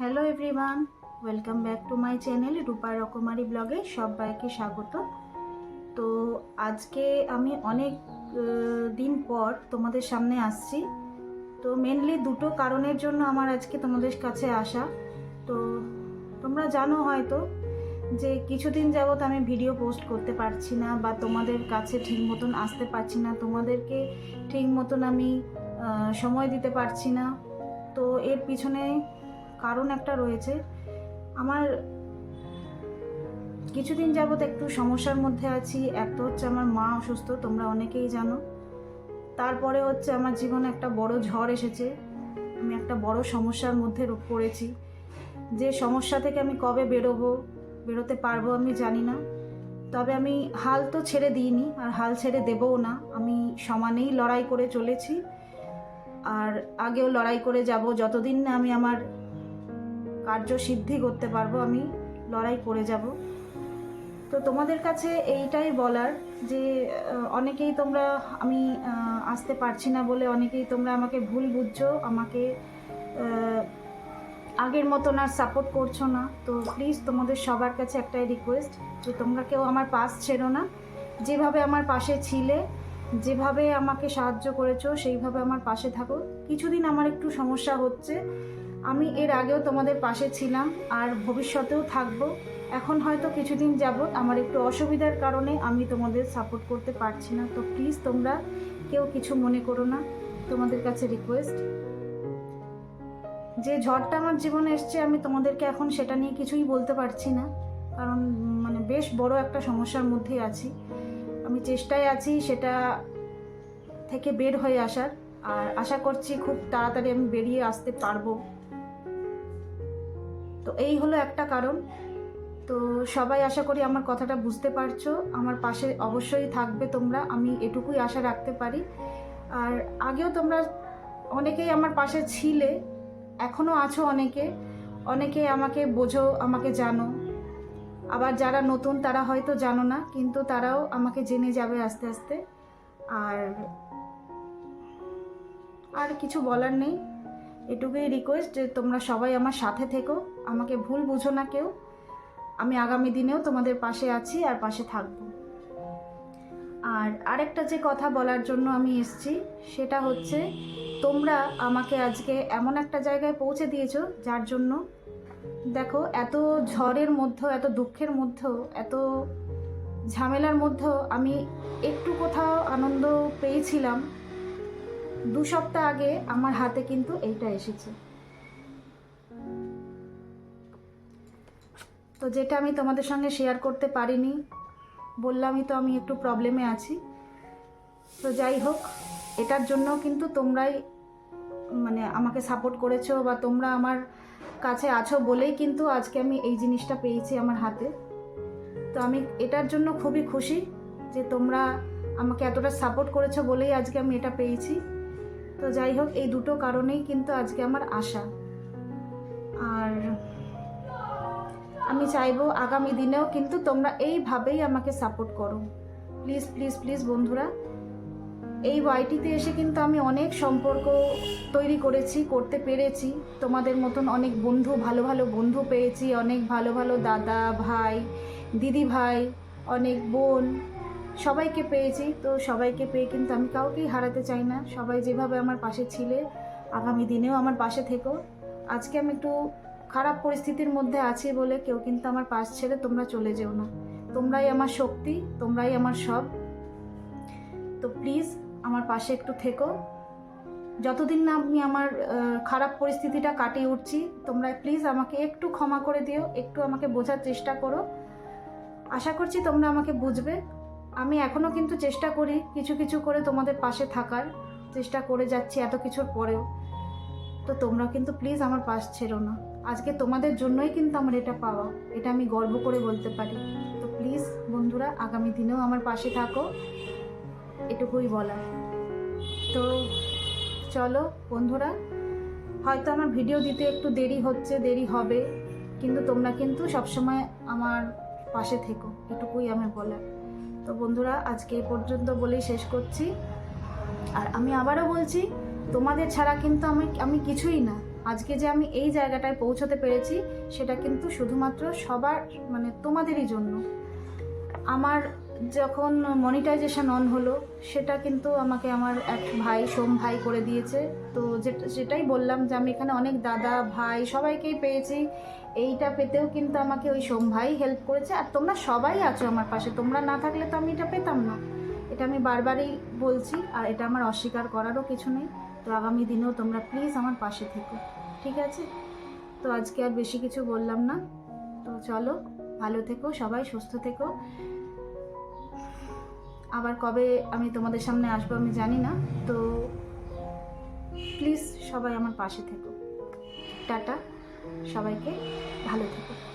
Hello everyone, welcome back to my channel Rupa Rokomari ব্লগে সবাইকে স্বাগত। তো আজকে আমি অনেক দিন পর তোমাদের সামনে আসছি। তো মেনলি দুটো কারণের জন্য আমার আজকে তোমাদের কাছে আসা। তো তোমরা জানো হয়তো যে কিছুদিন যাবৎ আমি ভিডিও পোস্ট করতে পারছি না বা তোমাদের কাছে ঠিক মতন আসতে পারছি না। তোমাদেরকে ঠিক মতন আমি সময় দিতে পারছি না। তো এর পিছনে কারণ একটা রয়েছে। আমার কিছুদিন যাবৎ একটু সমস্যার মধ্যে আছি। এক তো হচ্ছে আমার মা অসুস্থ, তোমরা অনেকেই জানো। তারপরে হচ্ছে আমার জীবনে একটা বড় ঝড় এসেছে। আমি একটা বড় সমস্যার মধ্যে পড়েছি। যে সমস্যা থেকে আমি কবে বেরোবো, বেরোতে পারব আমি জানি না। তবে আমি হাল তো ছেড়ে দিইনি আর হাল ছেড়ে দেবও না। আমি সমানেই লড়াই করে চলেছি। আর আগেও লড়াই করে যাব। যতদিন না আমি আমার কার্য সিদ্ধি করতে পারব, আমি লড়াই করে যাব। তো তোমাদের কাছে এইটাই বলার যে অনেকেই তোমরা আমি আসতে পারছি না বলে অনেকেই তোমরা আমাকে ভুল বুঝছ, আমাকে আগের মতন আর সাপোর্ট করছ না। তো প্লিজ তোমাদের সবার কাছে একটাই রিকোয়েস্ট যে তোমরা কেউ আমার পাশ ছেড়ো না। যেভাবে আমার পাশে ছিলে, যেভাবে আমাকে সাহায্য করেছ, সেইভাবে আমার পাশে থাকো। কিছুদিন আমার একটু সমস্যা হচ্ছে আমি এর আগেও তোমাদের পাশে ছিলাম আর ভবিষ্যতেও থাকব। এখন হয়তো কিছুদিন যাবৎ আমার একটু অসুবিধার কারণে আমি তোমাদের সাপোর্ট করতে পারছি না। তো প্লিজ তোমরা কেউ কিছু মনে করো না। তোমাদের কাছে রিকোয়েস্ট যে ঝড়টা আমার জীবনে এসছে, আমি তোমাদেরকে এখন সেটা নিয়ে কিছুই বলতে পারছি না। কারণ মানে বেশ বড় একটা সমস্যার মধ্যেই আছি। আমি চেষ্টায় আছি সেটা থেকে বের হয়ে আসার। আর আশা করছি খুব তাড়াতাড়ি আমি বেরিয়ে আসতে পারব। তো এই হলো একটা কারণ। তো সবাই আশা করি আমার কথাটা বুঝতে পারছ। আমার পাশে অবশ্যই থাকবে তোমরা। আমি এটুকুই আশা রাখতে পারি। আর আগেও তোমরা অনেকেই আমার পাশে ছিলে। এখনও আছো অনেকে। অনেকে আমাকে বোঝো, আমাকে জানো। আবার যারা নতুন তারা হয়তো জানো না, কিন্তু তারাও আমাকে জেনে যাবে আস্তে আস্তে। আর আর কিছু বলার নেই। এটুকুই রিকোয়েস্ট যে তোমরা সবাই আমার সাথে থেকো। আমাকে ভুল বুঝো না কেউ। আমি আগামী দিনেও তোমাদের পাশে আছি আর পাশে থাকব। আর আরেকটা যে কথা বলার জন্য আমি এসছি, সেটা হচ্ছে তোমরা আমাকে আজকে এমন একটা জায়গায় পৌঁছে দিয়েছ যার জন্য দেখো, এত ঝড়ের মধ্যেও, এত দুঃখের মধ্যেও, এত ঝামেলার মধ্যেও আমি একটু কোথাও আনন্দ পেয়েছিলাম। দু সপ্তাহ আগে আমার হাতে কিন্তু এইটা এসেছে। তো যেটা আমি তোমাদের সঙ্গে শেয়ার করতে পারিনি, বললামই তো আমি একটু প্রবলেমে আছি। তো যাই হোক, এটার জন্য কিন্তু তোমরাই মানে আমাকে সাপোর্ট করেছ বা তোমরা আমার কাছে আছো বলেই কিন্তু আজকে আমি এই জিনিসটা পেয়েছি আমার হাতে। তো আমি এটার জন্য খুবই খুশি যে তোমরা আমাকে এতটা সাপোর্ট করেছ বলেই আজকে আমি এটা পেয়েছি। তো যাই হোক, এই দুটো কারণেই কিন্তু আজকে আমার আশা। আর আমি চাইব আগামী দিনেও কিন্তু তোমরা এইভাবেই আমাকে সাপোর্ট করো। প্লিজ প্লিজ প্লিজ বন্ধুরা, এই ওয়াইটিতে এসে কিন্তু আমি অনেক সম্পর্ক তৈরি করেছি, করতে পেরেছি। তোমাদের মতন অনেক বন্ধু, ভালো ভালো বন্ধু পেয়েছি। অনেক ভালো ভালো দাদা, ভাই, দিদি ভাই, অনেক বোন সবাইকে পেয়েছি, তো সবাইকে পেয়ে কিন্তু আমি কাউকেই হারাতে চাই না। সবাই যেভাবে আমার পাশে ছিলে, আগামী দিনেও আমার পাশে থেকো। আজকে আমি একটু খারাপ পরিস্থিতির মধ্যে আছি বলে কেউ কিন্তু আমার পাশ ছেড়ে তোমরা চলে যেও না। তোমরাই আমার শক্তি, তোমরাই আমার সব। তো প্লিজ আমার পাশে একটু থেকো। যতদিন না আমি আমার খারাপ পরিস্থিতিটা কাটিয়ে উঠছি তোমরা প্লিজ আমাকে একটু ক্ষমা করে দিও, একটু আমাকে বোঝার চেষ্টা করো। আশা করছি তোমরা আমাকে বুঝবে। আমি এখনও কিন্তু চেষ্টা করি কিছু কিছু করে তোমাদের পাশে থাকার। চেষ্টা করে যাচ্ছি এত কিছুর পরেও। তো তোমরা কিন্তু প্লিজ আমার পাশ ছেড়ো না। আজকে তোমাদের জন্যই কিন্তু আমার এটা পাওয়া। এটা আমি গর্ব করে বলতে পারি। তো প্লিজ বন্ধুরা, আগামী দিনেও আমার পাশে থাকো। এটুকুই বলা তো চলো বন্ধুরা, হয়তো আমার ভিডিও দিতে একটু দেরি হচ্ছে, দেরি হবে। কিন্তু তোমরা কিন্তু সবসময় আমার পাশে থেকো। এটুকুই আমার বলার। তো বন্ধুরা, আজকে এই পর্যন্ত বলেই শেষ করছি। আর আমি আবারও বলছি, তোমাদের ছাড়া কিন্তু আমি আমি কিছুই না। আজকে যে আমি এই জায়গাটায় পৌঁছতে পেরেছি, সেটা কিন্তু শুধুমাত্র সবার মানে তোমাদেরই জন্য। আমার যখন মনিটাইজেশন অন হলো, সেটা কিন্তু আমাকে আমার এক ভাই, সোম ভাই করে দিয়েছে। তো যেটা সেটাই বললাম যে আমি এখানে অনেক দাদা, ভাই সবাইকেই পেয়েছি। এইটা পেতেও কিন্তু আমাকে ওই সোম ভাই হেল্প করেছে। আর তোমরা সবাই আছো আমার পাশে। তোমরা না থাকলে তো আমি এটা পেতাম না। এটা আমি বারবারই বলছি, আর এটা আমার অস্বীকার করারও কিছু নেই। তো আগামী দিনেও তোমরা প্লিজ আমার পাশে থেকো। ঠিক আছে? তো আজকে আর বেশি কিছু বললাম না। তো চলো, ভালো থেকো, সবাই সুস্থ থেকো। আবার কবে আমি তোমাদের সামনে আসব আমি জানি না, তো প্লিজ সবাই আমার পাশে থেকো। টাটা, সবাইকে ভালো থেকো।